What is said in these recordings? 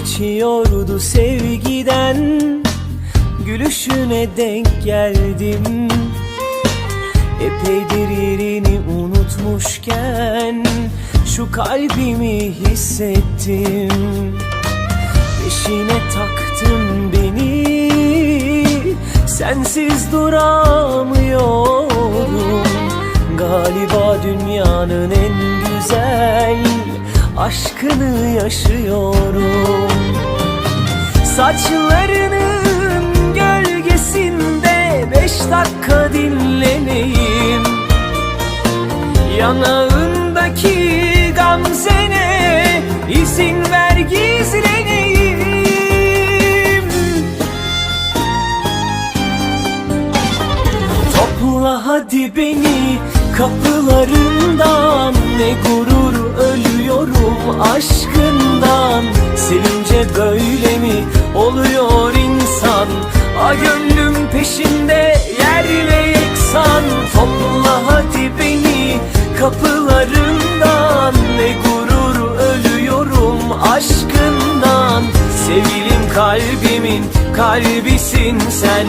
Geçiyordu sevgiden. Gülüşüne denk geldim. Epeydir yerini unutmuşken Şu kalbimi hissettim. Peşine taktın beni Sensiz duramıyorum Galiba dünyanın en güzel Aşkını yaşıyorum Saçlarının gölgesinde Beş dakika dinleneyim. Yanağındaki gamzene izin ver gizleneyim. Topla hadi beni kapılarından Ne gurur ölüyorum aşkından. Sevince böyle kapılarından Ne gurur ölüyorum aşkından. Sevilim kalbimin kalbisin sen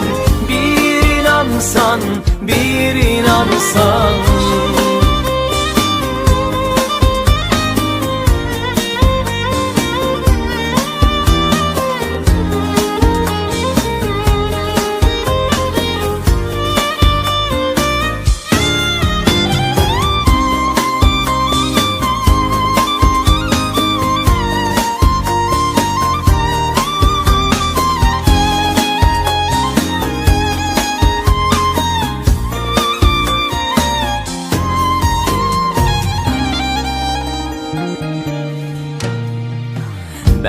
Bir inansan bir inansan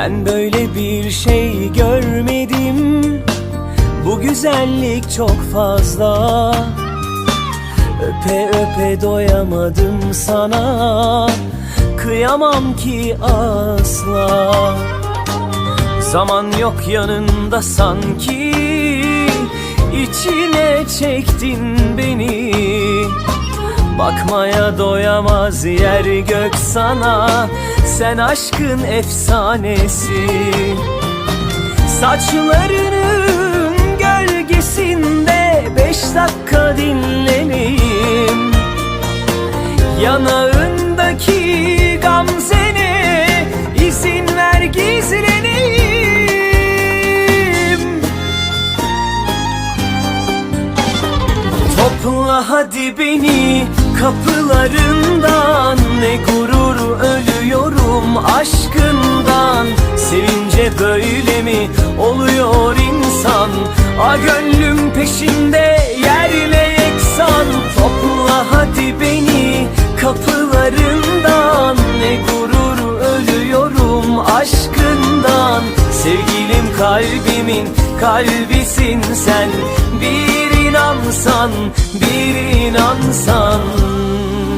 Ben böyle bir şey görmedim. Bu güzellik çok fazla. Öpe öpe doyamadım sana. Kıyamam ki asla. Zaman yok yanında sanki. İçine çektin beni Bakmaya doyamaz yer gök sana. Sen aşkın efsanesi. Saçlarının gölgesinde Beş dakika dinleneyim. Yanağındaki gamzene izin ver gizleneyim. Topla hadi beni kapılarından Ne gurur ölüyorum aşkından. Sevince böyle mi oluyor insan? A gönlüm peşinde yerle yeksan. Topla hadi beni kapılarından. Ne gurur ölüyorum aşkından. Sevgilim kalbimin kalbisin sen. Bir inansan, bir inansan.